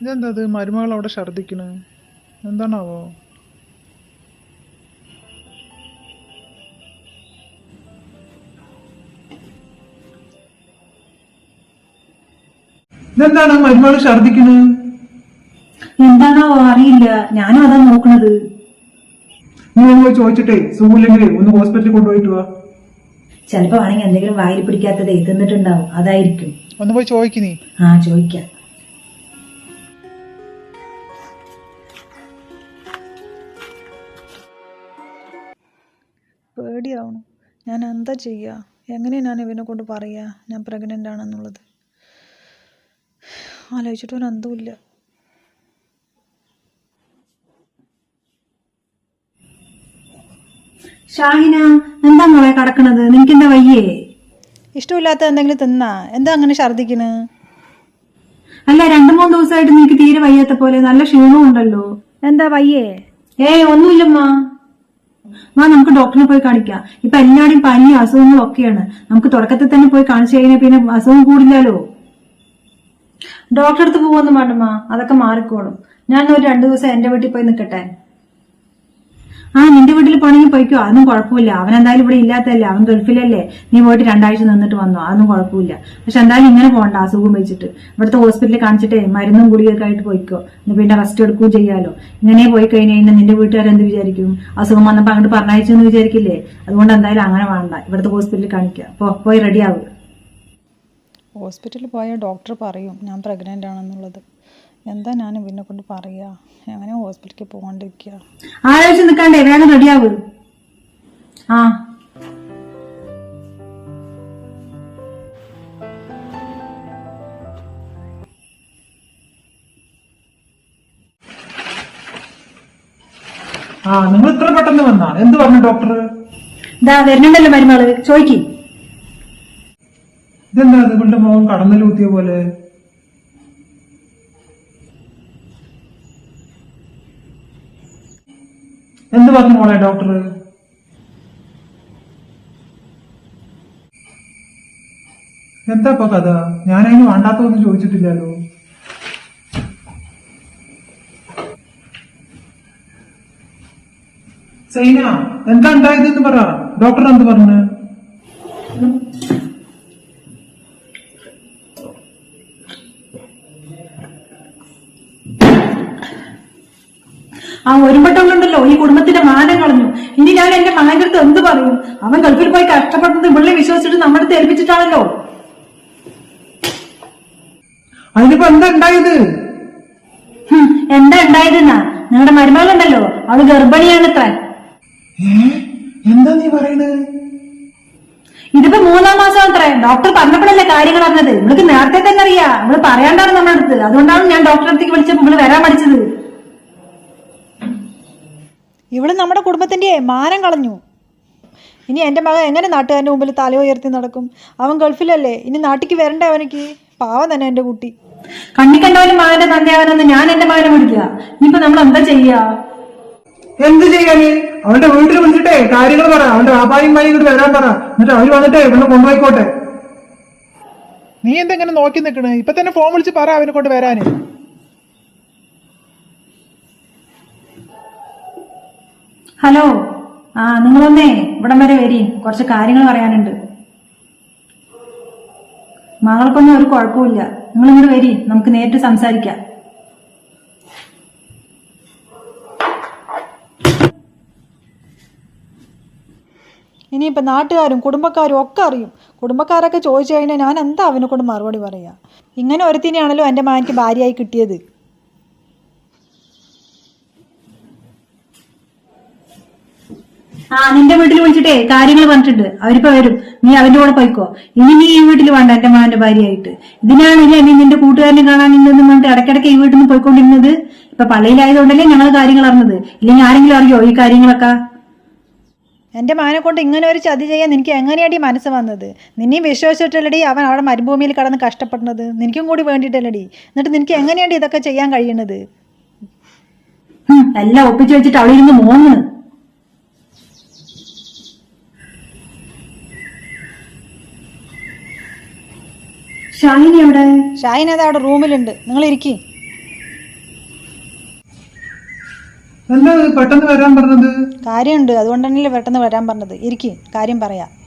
ഇതെന്താ മരുമകൾ അവിടെ ഛർദിക്കണ് എന്താണാവോ? ഇതെന്താണ്? മരുമകൾ ഛർദ്ദിക്കണ്? എന്താണോ അറിയില്ല. ഞാനും അതാ നോക്കണത്. നീ ഒന്ന് പോയി ചോദിച്ചിട്ടേ സുഖമില്ലെങ്കിൽ ഒന്ന് ഹോസ്പിറ്റലിൽ കൊണ്ടുപോയിട്ട് വാ. ചിലപ്പോ ആണെങ്കിൽ എന്തെങ്കിലും വായിൽ പിടിക്കാത്തത് തിന്നിട്ടുണ്ടാവും. അതായിരിക്കും. ഒന്ന് പോയി ചോദിക്ക് നീ. ആ ചോദിക്കാം. പേടിയാവണം. ഞാൻ എന്താ ചെയ്യുക എങ്ങനെ ഞാൻ ഇവനെ കൊണ്ട് പറയുക ഞാൻ പ്രഗ്നന്റ് ആണെന്നുള്ളത്. ആലോചിച്ചിട്ട് ഒരു അന്തമില്ല ഷാഹിന എന്താ മോളെ കടക്കണത്? നിനക്ക് എന്താ വയ്യേ? ഇഷ്ടമില്ലാത്ത എന്തെങ്കിലും തിന്നാ. എന്താ അങ്ങനെ ഛർദിക്കണ് അല്ല രണ്ടു മൂന്ന് ദിവസമായിട്ട് നിനക്ക് തീരെ വയ്യാത്ത പോലെ നല്ല ക്ഷീണവും ഉണ്ടല്ലോ. എന്താ വയ്യേ? ഏയ് ഒന്നുമില്ലമ്മ. മാ നമുക്ക് ഡോക്ടറിനെ പോയി കാണിക്കാം. ഇപ്പൊ എല്ലാവരുടെയും പനി അസുഖങ്ങളും ഒക്കെയാണ്. നമുക്ക് തുടക്കത്തിൽ തന്നെ പോയി കാണിച്ചു കഴിഞ്ഞാൽ പിന്നെ അസുഖം കൂടില്ലല്ലോ. ഡോക്ടറെ അടുത്ത് പോകുമെന്ന് വേണ്ടമ്മ. അതൊക്കെ മാറിക്കോളും. ഞാൻ ഒരു രണ്ടു ദിവസം എന്റെ വീട്ടിൽ പോയി നിൽക്കട്ടെ ആ നിന്റെ വീട്ടിൽ പോണെങ്കിൽ പോയിക്കോ. അതൊന്നും കുഴപ്പമില്ല. അവൻ എന്തായാലും ഇവിടെ ഇല്ലാത്തല്ലേ അവൻ ഗൾഫിലല്ലേ. നീ പോയിട്ട് രണ്ടാഴ്ച നിന്നിട്ട് വന്നോ. അതൊന്നും കുഴപ്പമില്ല. പക്ഷെ എന്തായാലും ഇങ്ങനെ പോകണ്ട അസുഖം വെച്ചിട്ട് ഇവിടുത്തെ ഹോസ്പിറ്റലിൽ കാണിച്ചിട്ടേ മരുന്നും ഗുളികയൊക്കെ ആയിട്ട് പോയിക്കോ. പിന്നെ റെസ്റ്റ് എടുക്കുകയും ചെയ്യാലോ. ഇങ്ങനെ പോയി കഴിഞ്ഞ് കഴിഞ്ഞാൽ നിന്റെ വീട്ടുകാരെന്ത് വിചാരിക്കും? അസുഖം വന്നപ്പോ അങ്ങോട്ട് പറഞ്ഞയച്ചെന്ന് വിചാരിക്കില്ലേ? അതുകൊണ്ട് എന്തായാലും അങ്ങനെ വേണ്ട. ഇവിടുത്തെ ഹോസ്പിറ്റലിൽ കാണിക്കുക പോ പോയി റെഡി ആവുക ഹോസ്പിറ്റലിൽ പോയ ഡോക്ടർ പറയും ഞാൻ പ്രഗ്നന്റ് ആണെന്നുള്ളത്. എന്താ ഞാൻ ഇവനെ കൊണ്ട് പറയാ? എങ്ങനെ ഹോസ്പിറ്റലിൽ പോകാണ്ടിരിക്കുക ആലോചിച്ച് നിൽക്കണ്ടേ വേഗം റെഡിയാവ്. ആ. ആ നിങ്ങൾ ഇത്ര പെട്ടെന്ന് വന്നാ എന്ത് പറഞ്ഞു ഡോക്ടർ? ഇതാ വരുന്നുണ്ടല്ലോ മരുമകൾ. ചോയ്ക്ക് ഇതെന്താ നിങ്ങളുടെ മോൻ കടന്നലൂത്തിയ പോലെ? എന്ത് പറഞ്ഞു മോളെ ഡോക്ടർ? എന്താ ഇപ്പൊ കഥ? ഞാനതിന് വേണ്ടാത്തതൊന്നും ചോദിച്ചിട്ടില്ലല്ലോ. സൈന എന്താ ഉണ്ടായത് എന്ന് പറ. ഡോക്ടർ എന്ത് പറഞ്ഞു? ആ ഒരുമ്പട്ടവളുണ്ടല്ലോ ഈ കുടുംബത്തിന്റെ മാനം കളഞ്ഞു. ഇനി ഞാൻ എന്റെ മകന്റെ അടുത്ത് എന്ത് പറയും? അവൻ ഗൾഫിൽ പോയി കഷ്ടപ്പെടുന്നത് ഇവിടെ വിശ്വസിച്ചിട്ട് നമ്മളെ അടുത്ത് ഏൽപ്പിച്ചിട്ടാണല്ലോ അതിനിപ്പോ എന്താ ഉണ്ടായത്? എന്താ ഉണ്ടായതെന്നാ? നിങ്ങളുടെ മരുമകളുണ്ടല്ലോ. അവൾ ഗർഭിണിയാണ് ഇത്ര എന്താ നീ പറയുന്നത് ഇതിപ്പോ മൂന്നാം മാസം അത്രേ ഡോക്ടർ പറഞ്ഞപ്പോഴല്ലേ കാര്യങ്ങൾ അറിഞ്ഞത്. നിങ്ങൾക്ക് നേരത്തെ തന്നെ അറിയാം. നമ്മൾ പറയാണ്ടാണ് നമ്മുടെ അടുത്ത്. അതുകൊണ്ടാണ് ഞാൻ ഡോക്ടറെ അടുത്തേക്ക് വിളിച്ചപ്പോൾ നമ്മൾ വരാൻ പഠിച്ചത് ഇവൾ നമ്മുടെ കുടുംബത്തിന്റെ മാനം കളഞ്ഞു. ഇനി എന്റെ മകൻ എങ്ങനെ നാട്ടുകാരന്റെ മുമ്പിൽ തല ഉയർത്തി നടക്കും? അവൻ ഗൾഫിലല്ലേ? ഇനി നാട്ടിക്ക് വരണ്ടേ അവനക്ക്? പാവം തന്നെ എന്റെ കുട്ടി. കണ്ണി കണ്ടവനും മകന്റെ തന്നെയാവനെന്ന് ഞാൻ എന്റെ മകനെ വിളിക്കുക. ഇനിയിപ്പോ നമ്മൾ എന്താ ചെയ്യാ? എന്ത് ചെയ്യാനീ അവന്റെ വീട്ടിൽ വിളിച്ചിട്ടേ കാര്യങ്ങൾ പറ. അവന്റെ വ്യാപാരിയും ഇങ്ങോട്ട് വരാൻ പറ. എന്നിട്ട് അവർ വന്നിട്ടേ ഇവിടെ കൊണ്ടുപോയിക്കോട്ടെ. നീ എന്തെങ്ങനെ നോക്കി നിക്കണേ? ഇപ്പൊ തന്നെ ഫോൺ വിളിച്ച് പറ അവനെ കൊണ്ട് വരാന്. ഹലോ. ആ നിങ്ങളൊന്നേ ഇവിടം വരെ വരി. കുറച്ച് കാര്യങ്ങൾ പറയാനുണ്ട്. മകൾക്കൊന്നും ഒരു കുഴപ്പമില്ല നിങ്ങൾ ഇങ്ങോട്ട് വരി. നമുക്ക് നേരിട്ട് സംസാരിക്കാം. ഇനിയിപ്പോൾ നാട്ടുകാരും കുടുംബക്കാരും ഒക്കെ അറിയും. കുടുംബക്കാരൊക്കെ ചോദിച്ചു കഴിഞ്ഞാൽ ഞാൻ എന്താ അവനെ കൊണ്ട് മറുപടി പറയാ? ഇങ്ങനെ ഒരുത്തിനെയാണല്ലോ എന്റെ മാനിക്ക് ഭാര്യയായി കിട്ടിയത്. ആ നിന്റെ വീട്ടിൽ വിളിച്ചിട്ടേ കാര്യങ്ങൾ പറഞ്ഞിട്ടുണ്ട്. അവരിപ്പോ വരും. നീ അവന്റെ കൂടെ പോയിക്കോ. ഇനി നീ ഈ വീട്ടിൽ വേണ്ട എന്റെ മകന്റെ ഭാര്യയായിട്ട്. ഇതിനാണല്ലേ നീ നിന്റെ കൂട്ടുകാരനെ കാണാൻ നിന്നെന്ന് പറഞ്ഞിട്ട് ഇടയ്ക്കിടയ്ക്ക് ഈ വീട്ടിൽ നിന്ന് പോയിക്കൊണ്ടിരുന്നത്? ഇപ്പൊ പള്ളിയിലായതുകൊണ്ടല്ലേ ഞങ്ങൾ കാര്യങ്ങൾ അറിഞ്ഞത്? ഇല്ലെങ്കിൽ ആരെങ്കിലും അറിയോ ഈ കാര്യങ്ങളൊക്കെ? എന്റെ മകനെ കൊണ്ട് ഇങ്ങനെ ഒരു ചതി ചെയ്യാൻ നിനക്ക് എങ്ങനെയാടി മനസ്സ് വന്നത്? നിന്നെയും വിശ്വസിച്ചിട്ടല്ലടി അവൻ അവിടെ മരുഭൂമിയിൽ കടന്ന് കഷ്ടപ്പെടുന്നത്. നിനക്കും കൂടി വേണ്ടിയിട്ടല്ലടി. എന്നിട്ട് നിനക്ക് എങ്ങനെയാടി ഇതൊക്കെ ചെയ്യാൻ കഴിയുന്നത്? ഹും, എല്ലാം ഒപ്പിച്ചു വെച്ചിട്ട് അവിടെ ഇരുന്ന് മോങ്ങണ് ഷാഹിനി എവിടെ? ഷാഹിൻ അത് അവിടെ റൂമിലുണ്ട്. നിങ്ങൾ ഇരിക്കി. എന്താ പെട്ടെന്ന് വരാൻ പറഞ്ഞത്? കാര്യമുണ്ട്. അതുകൊണ്ട് തന്നെയല്ലേ പെട്ടെന്ന് വരാൻ പറഞ്ഞത്. ഇരിക്കി. കാര്യം പറയാം.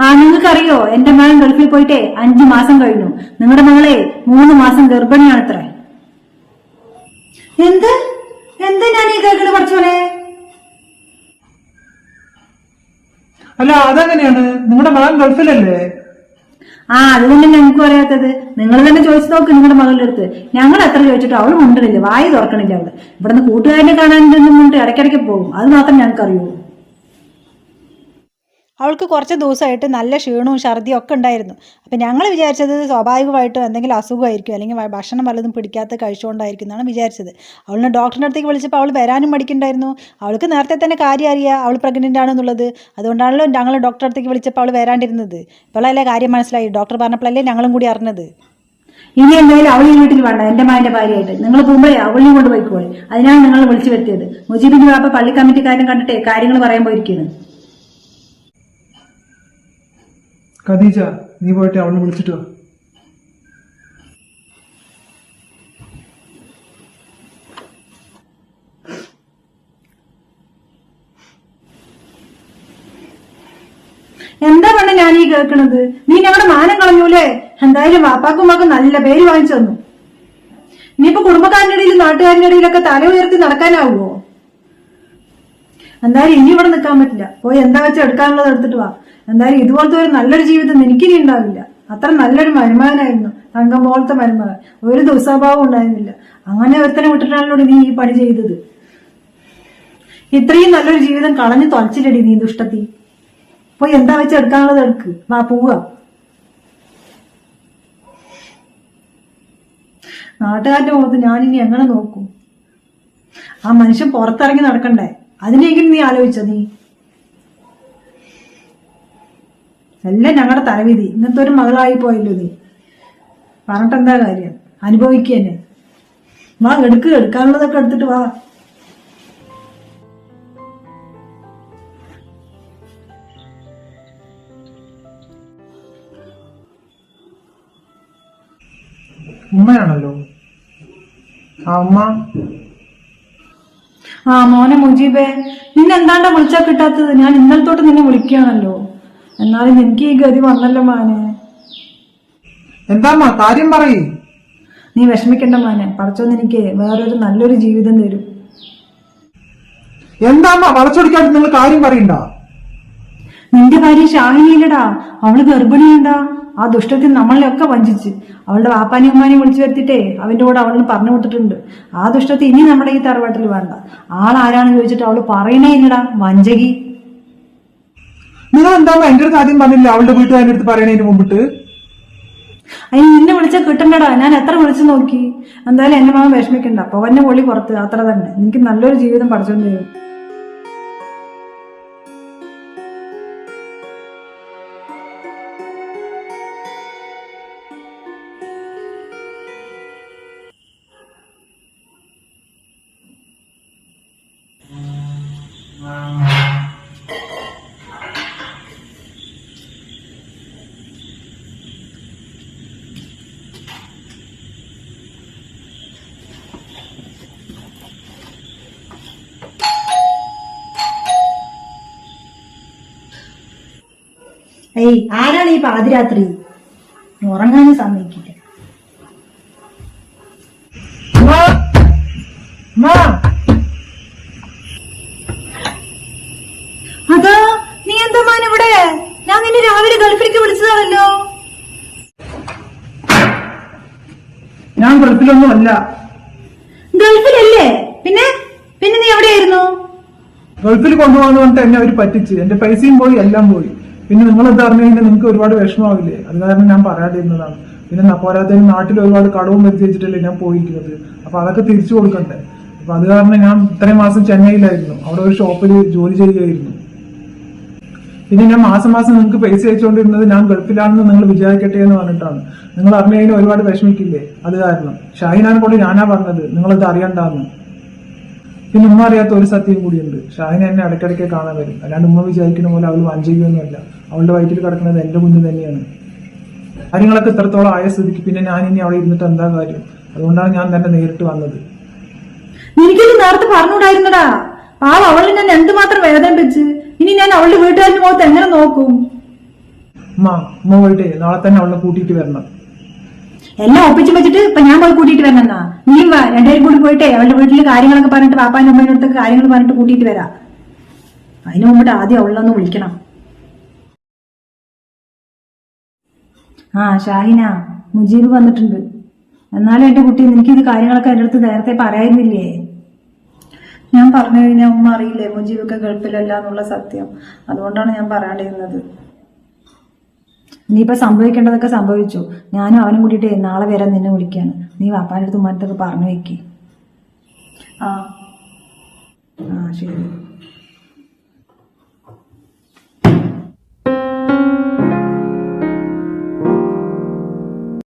ആ നിങ്ങൾക്കറിയോ? എന്റെ മകൻ ഗൾഫിൽ പോയിട്ടേ അഞ്ചു മാസം കഴിഞ്ഞു. നിങ്ങളുടെ മകളെ മൂന്ന് മാസം ഗർഭിണിയാണത്രേ. എന്ത്? എന്താ ഞാൻ ഈ കേൾക്കണ പഠിച്ചോനെ അല്ല അതെങ്ങനെയാണ്? നിങ്ങളുടെ മകൻ ഗൾഫിലല്ലേ? ആ അത് തന്നെ ഞങ്ങൾക്ക് അറിയാത്തത് നിങ്ങൾ തന്നെ ചോദിച്ചു നോക്ക് നിങ്ങളുടെ മകളുടെ അടുത്ത്. ഞങ്ങൾ എത്ര ചോദിച്ചിട്ട് അവൾ മുണ്ടണില്ല. വായി തുറക്കണില്ല അവൾ. ഇവിടുന്ന് കൂട്ടുകാരനെ കാണാൻ ഇടയ്ക്കിടയ്ക്ക് പോകും. അത് മാത്രം ഞങ്ങൾക്ക് അറിയൂ അവൾക്ക് കുറച്ച് ദിവസമായിട്ട് നല്ല ക്ഷീണവും ഛർദിയും ഒക്കെ ഉണ്ടായിരുന്നു. അപ്പം ഞങ്ങൾ വിചാരിച്ചത് സ്വാഭാവികമായിട്ടും എന്തെങ്കിലും അസുഖമായിരിക്കും അല്ലെങ്കിൽ ഭക്ഷണം വല്ലതും പിടിക്കാത്ത കഴിച്ചുകൊണ്ടായിരിക്കും എന്നാണ് വിചാരിച്ചത്. അവളിനെ ഡോക്ടറിന്റെ അടുത്തേക്ക് വിളിച്ചപ്പോൾ അവൾ വരാനും മടിക്കുന്നുണ്ടായിരുന്നു. അവൾക്ക് നേരത്തെ തന്നെ കാര്യം അറിയാം അവൾ പ്രഗ്നന്റ് ആണെന്നുള്ളത്. അതുകൊണ്ടാണല്ലോ ഞങ്ങൾ ഡോക്ടറെ അടുത്തേക്ക് വിളിച്ചപ്പോൾ അവൾ വരാണ്ടിരുന്നത്. ഇപ്പോഴല്ലേ കാര്യം മനസ്സിലായി? ഡോക്ടർ പറഞ്ഞപ്പോഴല്ലേ ഞങ്ങളും കൂടി അറിഞ്ഞത്? ഇനി എന്തായാലും അവളി വീട്ടിൽ വേണ്ട എന്റെ മായന്റെ ഭാര്യയായിട്ട്. നിങ്ങൾ പോകുമ്പോഴേ അവളിനെ കൊണ്ട് പോയിക്കോളെ അതിനാണ് നിങ്ങൾ വിളിച്ചു വരുത്തിയത്. മുജീബിന്റെ വാപ്പ പള്ളി കമ്മിറ്റിക്കാരൻ കണ്ടിട്ടേ കാര്യങ്ങൾ പറയാൻ പോയിരിക്കുന്നു ഖദീജ നീ പോയിട്ട് അവളെ വിളിച്ചിട്ട് വാ. എന്താ പണ്ട് ഞാൻ ഈ കേൾക്കണത്? നീ ഞങ്ങളുടെ മാനം കളഞ്ഞൂലേ? എന്തായാലും വാപ്പാക്കും മകൻ നല്ല പേര് വാങ്ങിച്ചു തന്നു. ഇനിയിപ്പോ കുടുംബക്കാരുടെ ഇടയിൽ നാട്ടുകാരുടെ ഇടയിലൊക്കെ തല ഉയർത്തി നടക്കാനാവുമോ എന്തായാലും ഇനി ഇവിടെ നിൽക്കാൻ പറ്റില്ല. പോയി എന്താ വെച്ചാൽ എടുക്കാനുള്ളത് എടുത്തിട്ട് വാ. എന്തായാലും ഇതുപോലത്തെ ഒരു നല്ലൊരു ജീവിതം എനിക്കിനി ഉണ്ടാവില്ല. അത്ര നല്ലൊരു മരുമകനായിരുന്നു തങ്കം പോലത്തെ മരുമകൻ. ഒരു ദുസ്വഭാവം ഉണ്ടായിരുന്നില്ല. അങ്ങനെ ഒരുത്തനെ വിട്ടിട്ടാണല്ലോ നീ ഈ പണി ചെയ്തത്. ഇത്രയും നല്ലൊരു ജീവിതം കളഞ്ഞു തൊലച്ചില്ലടി നീ ദുഷ്ടത്തി. പോയി എന്താ വെച്ച് എടുക്കാനുള്ളത് എടുക്ക്. വാ പോവുക. നാട്ടുകാരുടെ മുഖത്ത് ഞാനിനി എങ്ങനെ നോക്കും? ആ മനുഷ്യൻ പുറത്തിറങ്ങി നടക്കണ്ടേ? അതിനെങ്കിലും നീ ആലോചിച്ചോ നീ. എല്ലാം ഞങ്ങളുടെ തലവിധി ഇങ്ങനത്തെ ഒരു മകളായി പോയല്ലോ നീ പറഞ്ഞിട്ട് എന്താ കാര്യം? അനുഭവിക്കുക തന്നെ വാ എടുക്ക് എടുക്കാനുള്ളതൊക്കെ എടുത്തിട്ട് വാ. ഉമ്മയാണല്ലോ. ആ ഉമ്മ. ആ മോനെ മുജീബേ നിന്നെന്താണ്ടാ വിളിച്ചാ കിട്ടാത്തത്? ഞാൻ ഇന്നലത്തോട്ട് തൊട്ട് നിന്നെ വിളിക്കുകയാണല്ലോ. എന്നാലും എനിക്ക് ഈ ഗതി വന്നല്ലോ മാനെ. എന്താ അമ്മ? കാര്യം പറയ്. നീ വിഷമിക്കണ്ട മാനെ. പഠിച്ചോന്ന് എനിക്ക് വേറൊരു നല്ലൊരു ജീവിതം തരും. എന്താ അമ്മ? വളച്ചൊടിക്കാണ്ട് നിങ്ങൾ കാര്യം പറയണ്ട. നിന്റെ ഭാര്യ ഷാഹിനിയില്ലടാ. അവൾ ഗർഭിണിയുണ്ടാ. ആ ദുഷ്ടത്തിൽ നമ്മളെയൊക്കെ വഞ്ചിച്ച്. അവളുടെ വാപ്പാനി ഉമ്മാനെയും വിളിച്ചു വരുത്തിട്ടേ അവന്റെ കൂടെ അവളിന് പറഞ്ഞു വിട്ടിട്ടുണ്ട് ആ ദുഷ്ടത്തിൽ ഇനി നമ്മുടെ ഈ തറവാട്ടിൽ വേണ്ട. ആളാരാണെന്ന് ചോദിച്ചിട്ട് അവൾ പറയണേ ഇല്ലടാ. വഞ്ചകി. നിങ്ങൾ എന്താ എന്റെ അടുത്ത് ആദ്യം പറഞ്ഞില്ല? അവളുടെ വീട്ടുകാരുടെ അടുത്ത് പറയണതിന് മുമ്പിട്ട്? അയ്യ നിന്നെ വിളിച്ചാൽ കിട്ടണ്ടടാ. ഞാൻ എത്ര വിളിച്ചു നോക്കി? എന്തായാലും എന്നെ മകൻ വിഷമിക്കണ്ട. പവന്റെ പൊളി പുറത്ത്. അത്ര തന്നെ എനിക്ക് നല്ലൊരു ജീവിതം പഠിച്ചോണ്ട് തരും ഏയ് ആരാണ് ഈ പാതിരാത്രി? ഉറങ്ങാൻ സമ്മതിക്കില്ല! അതാ നീ എന്താ മാൻ ഇവിടെ? ഞാൻ നിന്നെ രാവിലെ ഗൾഫിലേക്ക് വിളിച്ചതാണല്ലോ. ഞാൻ ഗൾഫിലൊന്നും അല്ല ഗൾഫിലല്ലേ? പിന്നെ? പിന്നെ നീ എവിടെയായിരുന്നു? ഗൾഫിൽ കൊണ്ടുപോകാന്ന് പറഞ്ഞിട്ട് എന്നെ അവർ പറ്റിച്ച്. എന്റെ പൈസയും പോയി എല്ലാം പോയി. പിന്നെ നിങ്ങൾ എന്താ പറഞ്ഞു കഴിഞ്ഞാൽ നിങ്ങൾക്ക് ഒരുപാട് വിഷമാവില്ലേ അത് കാരണം ഞാൻ പറയാണ്ടിരുന്നതാണ് പിന്നെ പോരാത്തതിന് നാട്ടിൽ ഒരുപാട് കടവും വരുത്തി വെച്ചിട്ടല്ലേ ഞാൻ പോയിരിക്കുന്നത്. അപ്പൊ അതൊക്കെ തിരിച്ചു കൊടുക്കണ്ടേ? അപ്പൊ അത് കാരണം ഞാൻ ഇത്രയും മാസം ചെന്നൈയിലായിരുന്നു. അവിടെ ഒരു ഷോപ്പിൽ ജോലി ചെയ്യുകയായിരുന്നു. പിന്നെ ഞാൻ മാസം മാസം നിങ്ങൾക്ക് പൈസ അയച്ചുകൊണ്ടിരുന്നത് ഞാൻ ഗൾഫിലാണെന്ന് നിങ്ങൾ വിചാരിക്കട്ടെ എന്ന് പറഞ്ഞിട്ടാണ്. നിങ്ങൾ അറിഞ്ഞു കഴിഞ്ഞാൽ ഒരുപാട് വിഷമിക്കില്ലേ? അത് കാരണം. ഷാഹിനാനെ കൊണ്ട് ഞാനാ പറഞ്ഞത്. നിങ്ങളത് അറിയണ്ടാന്ന്. പിന്നെ ഉമ്മ അറിയാത്ത ഒരു സത്യം കൂടിയുണ്ട്. ഷാഹിന എന്നെ ഇടയ്ക്കിടയ്ക്ക് കാണാൻ വരും. അല്ലാണ്ട് ഉമ്മ വിചാരിക്കുന്ന പോലെ അവൾ വഞ്ചിക്കുകയൊന്നുമല്ല. അവളുടെ വയറ്റിൽ കിടക്കുന്നത് എന്റെ കുഞ്ഞ് തന്നെയാണ്. കാര്യങ്ങളൊക്കെ ഇത്രത്തോളം ആയ സ്ഥിതിക്ക് പിന്നെ ഞാൻ ഇനി അവിടെ ഇരുന്നിട്ട് എന്താ കാര്യം? അതുകൊണ്ടാണ് ഞാൻ തന്നെ നേരിട്ട് വന്നത്. നിനക്കിത് നേരത്തെ പറഞ്ഞുകൂടായിരുന്നടാ. പാവം അവളിൽ ഞാൻ എന്തുമാത്രം വേദന വെച്ച് ഇനി ഞാൻ അവളുടെ വീട്ടുകാരുടെ മുഖത്ത് എങ്ങനെ നോക്കും? ഉമ്മ ഉമ്മ പോയിട്ട് നാളെ തന്നെ അവളെ കൂട്ടിയിട്ട് വരണം. എല്ലാം ഒപ്പിച്ചു വെച്ചിട്ട് ഇപ്പൊ ഞാൻ പോയി കൂട്ടിയിട്ട് വരണമെന്നാ നീ വാ രണ്ടുപേരും കൂടി പോയിട്ടേ അവളുടെ വീട്ടിൽ കാര്യങ്ങളൊക്കെ പറഞ്ഞിട്ട് പാപ്പാന്റെ അമ്മേനടുത്തൊക്കെ കാര്യങ്ങൾ പറഞ്ഞിട്ട് കൂട്ടിയിട്ട് വരാം. അതിനു മുമ്പിട്ട് ആദ്യം അവളൊന്ന് വിളിക്കണം. ആ ഷാഹിന മുജീബ് വന്നിട്ടുണ്ട്. എന്നാലും എന്റെ കുട്ടി എനിക്കിത് കാര്യങ്ങളൊക്കെ എന്റെ അടുത്ത് നേരത്തെ പറയായിരുന്നില്ലേ? ഞാൻ പറഞ്ഞു കഴിഞ്ഞാൽ ഉമ്മ അറിയില്ലേ മുജീബൊക്കെ ഗൾഫിലല്ല എന്നുള്ള സത്യം. അതുകൊണ്ടാണ് ഞാൻ പറയാണ്ടിരുന്നത്. ഇനിയിപ്പോ സംഭവിക്കേണ്ടതൊക്കെ സംഭവിച്ചു. ഞാനും അവനും കൂട്ടിയിട്ട് നാളെ വരാൻ നിന്നെ വിളിക്കാണ് നീ വാപ്പാന്റെ അടുത്ത് ഉമ്മാനത്തൊക്കെ പറഞ്ഞു വെക്ക്. ആ. ആ ശരി.